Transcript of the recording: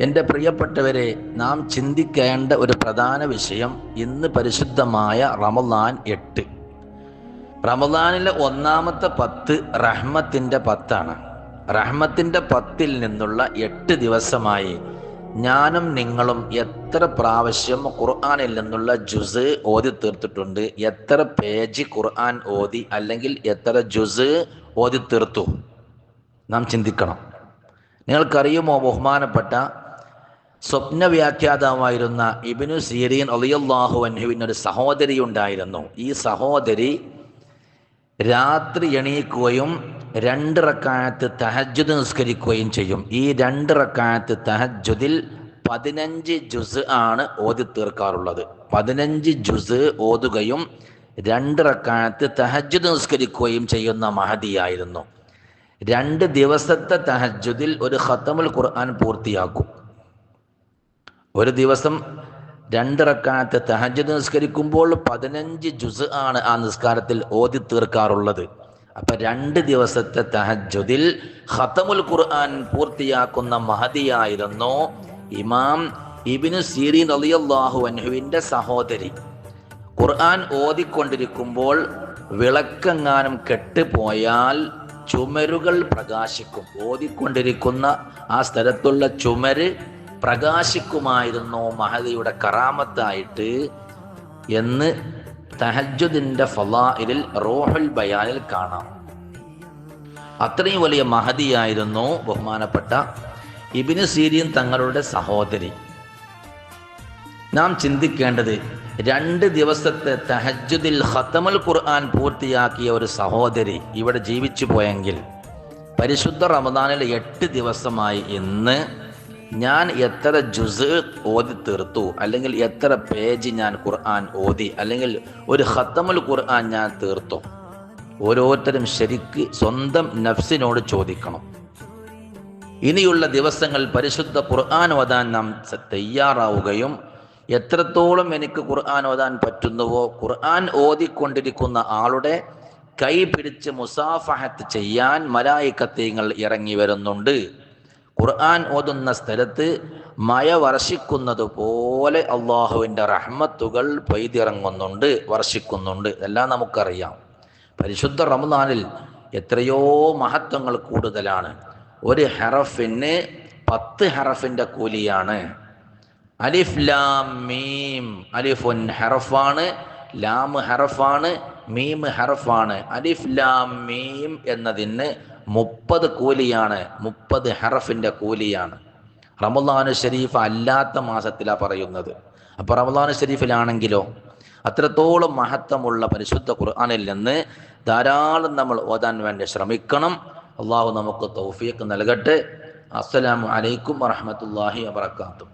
എന്റെ പ്രിയപ്പെട്ടവരെ നാം ചിന്തിക്കേണ്ട ഒരു പ്രധാന വിഷയം ഇന്ന് പരിശുദ്ധമായ റമദാൻ എട്ട്. റമദാനിലെ ഒന്നാമത്തെ പത്ത് റഹ്മത്തിന്റെ പത്താണ്. റഹ്മത്തിന്റെ പത്തിൽ നിന്നുള്ള എട്ട് ദിവസമായി ഞാനും നിങ്ങളും എത്ര പ്രാവശ്യം ഖുർആാനിൽ നിന്നുള്ള ജുസ് ഓതി തീർത്തിട്ടുണ്ട് എത്ര പേജ് ഖുർആൻ ഓതി അല്ലെങ്കിൽ എത്ര ജുസ് ഓതി തീർത്തു. നാം ചിന്തിക്കണം. നിങ്ങൾക്കറിയുമോ ബഹുമാനപ്പെട്ട സ്വപ്ന വ്യാഖ്യാതാവായിരുന്ന ഇബിനു സീരീൻ അലിയല്ലാഹു അൻഹുവിന് ഒരു സഹോദരി ഉണ്ടായിരുന്നു ഈ സഹോദരി രാത്രി എണീക്കുകയും രണ്ട് റക്കായത്ത് തഹജ്ജുദ് നിസ്കരിക്കുകയും ചെയ്യും. ഈ രണ്ട് റക്കായത്ത് തഹജ്ജുദിൽ പതിനഞ്ച് ജുസ് ആണ് ഓതി തീർക്കാറുള്ളത്. പതിനഞ്ച് ജുസ് ഓതുകയും രണ്ട് റക്കായത്ത് തഹജ്ജുദ് നിസ്കരിക്കുകയും ചെയ്യുന്ന മഹതിയായിരുന്നു. രണ്ട് ദിവസത്തെ തഹജ്ജുദിൽ ഒരു ഖത്തമുൽ ഖുർആൻ പൂർത്തിയാക്കും. ഒരു ദിവസം രണ്ട് റക്കാത്ത് തഹജ്ജുദ് നിസ്കരിക്കുമ്പോൾ പതിനഞ്ച് ജുസ് ആണ് ആ നിസ്കാരത്തിൽ ഓതി തീർക്കാറുള്ളത്. അപ്പൊ രണ്ട് ദിവസത്തെ തഹജ്ജുദിൽ ഖത്തമുൽ ഖുർആൻ പൂർത്തിയാക്കുന്ന മഹതിയായിരുന്നു ഇമാം ഇബിനു സീരീൻ അലിയല്ലാഹു അൻഹുവിന്റെ സഹോദരി. ഖുർആൻ ഓതിക്കൊണ്ടിരിക്കുമ്പോൾ വിളക്കെങ്ങാനും കെട്ടുപോയാൽ ചുമരുകൾ പ്രകാശിക്കും. ഓതിക്കൊണ്ടിരിക്കുന്ന ആ സ്ഥലത്തുള്ള ചുമര് പ്രകാശിക്കുമായിരുന്നു മഹദിയുടെ കറാമത്തായിട്ട് എന്ന് തഹജുദിന്റെ ഫലായിലിൽ റോഹുൽ ബയാനിൽ കാണാം. അത്രയും വലിയ മഹതിയായിരുന്നു ബഹുമാനപ്പെട്ട ഇബിന് സീരിയൻ തങ്ങളുടെ സഹോദരി. നാം ചിന്തിക്കേണ്ടത് രണ്ട് ദിവസത്തെ തഹജുദിൽ ഖത്തമുൽ ഖുർആൻ പൂർത്തിയാക്കിയ ഒരു സഹോദരി ഇവിടെ ജീവിച്ചു പോയെങ്കിൽ പരിശുദ്ധ റമദാനിൽ എട്ട് ദിവസമായി ഇന്ന് ഞാൻ എത്ര ജുസ് ഓതി തീർത്തു അല്ലെങ്കിൽ എത്ര പേജ് ഞാൻ ഖുർആൻ ഓതി അല്ലെങ്കിൽ ഒരു ഹത്തമുൽ ഖുർആൻ ഞാൻ തീർത്തു. ഓരോരുത്തരും ശരിക്ക് സ്വന്തം നഫ്സിനോട് ചോദിക്കണം. ഇനിയുള്ള ദിവസങ്ങൾ പരിശുദ്ധ ഖുർആൻ ഓതാൻ നാം തയ്യാറാവുകയും എത്രത്തോളം എനിക്ക് ഖുർആൻ ഓതാൻ പറ്റുന്നുവോ ഖുർആൻ ഓതിക്കൊണ്ടിരിക്കുന്ന ആളുടെ കൈ പിടിച്ച് മുസാഫഹത്ത് ചെയ്യാൻ മലായിക്കത്തീങ്ങൾ ഇറങ്ങി വരുന്നുണ്ട്. ഖുർആൻ ഓതുന്ന സ്ഥലത്ത് മഴ വർഷിക്കുന്നത് പോലെ അള്ളാഹുവിന്റെ റഹ്മത്തുകൾ പെയ്തിറങ്ങുന്നുണ്ട് വർഷിക്കുന്നുണ്ട്. എല്ലാം നമുക്കറിയാം. പരിശുദ്ധ റമദാനിൽ എത്രയോ മഹത്വങ്ങൾ കൂടുതലാണ്. ഒരു ഹെറഫിന് പത്ത് ഹെറഫിന്റെ കൂലിയാണ്. അലിഫ് ലാം മീം. അലിഫുൻ ഹെറഫാണ് ലാം ഹെറഫാണ് മീം ഹെറഫാണ്. അലിഫ് ലാം മീം എന്നതിന് മുപ്പത് കൂലിയാണ് മുപ്പത് ഹറഫിന്റെ കൂലിയാണ്. റമദാനു ഷരീഫ് അല്ലാത്ത മാസത്തിലാണ് പറയുന്നത്. അപ്പോൾ റമദാനു ഷരീഫിലാണെങ്കിലോ അത്രത്തോളം മഹത്വമുള്ള പരിശുദ്ധ ഖുർആാനിൽ നിന്ന് ധാരാളം നമ്മൾ ഓതാൻ വേണ്ടി ശ്രമിക്കണം. അള്ളാഹു നമുക്ക് തൗഫീഖ് നൽകട്ടെ. അസ്സലാമു അലൈക്കും വറഹമത്തല്ലാഹി വാത്തു